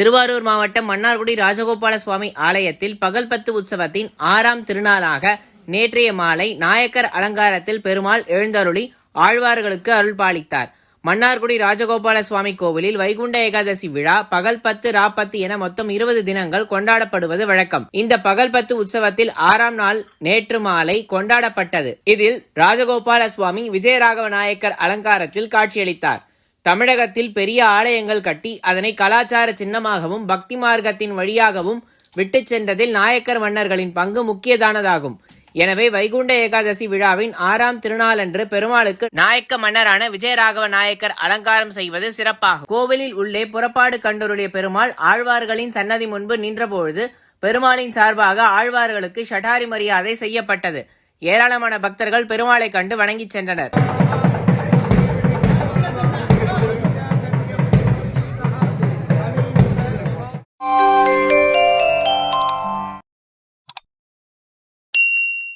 திருவாரூர் மாவட்டம் மன்னார்குடி ராஜகோபால சுவாமி ஆலயத்தில் பகல்பத்து உற்சவத்தின் ஆறாம் திருநாளாக நேற்றைய மாலை நாயக்கர் அலங்காரத்தில் பெருமாள் எழுந்தருளி ஆழ்வார்களுக்கு அருள் பாலித்தார் மன்னார்குடி ராஜகோபால சுவாமி கோவிலில் வைகுண்ட ஏகாதசி விழா பகல் பத்து ராப்பத்து என மொத்தம் இருபது தினங்கள் கொண்டாடப்படுவது வழக்கம். இந்த பகல் பத்து உற்சவத்தில் ஆறாம் நாள் நேற்று மாலை கொண்டாடப்பட்டது. இதில் ராஜகோபால சுவாமி விஜயராகவ நாயக்கர் அலங்காரத்தில் காட்சியளித்தார். தமிழகத்தில் பெரிய ஆலயங்கள் கட்டி அதனை கலாச்சார சின்னமாகவும் பக்தி மார்க்கத்தின் வழியாகவும் விட்டுச் சென்றதில் நாயக்கர் மன்னர்களின் பங்கு முக்கியதானதாகும். எனவே வைகுண்ட ஏகாதசி விழாவின் ஆறாம் திருநாளன்று பெருமாளுக்கு நாயக்க மன்னரான விஜயராகவ நாயக்கர் அலங்காரம் செய்வது சிறப்பாகும். கோவிலில் உள்ளே புறப்பாடு கண்டுருளிய பெருமாள் ஆழ்வார்களின் சன்னதி முன்பு நின்றபொழுது பெருமாளின் சார்பாக ஆழ்வார்களுக்கு ஷடாரி மரியாதை செய்யப்பட்டது. ஏராளமான பக்தர்கள் பெருமாளை கண்டு வணங்கிச் சென்றனர்.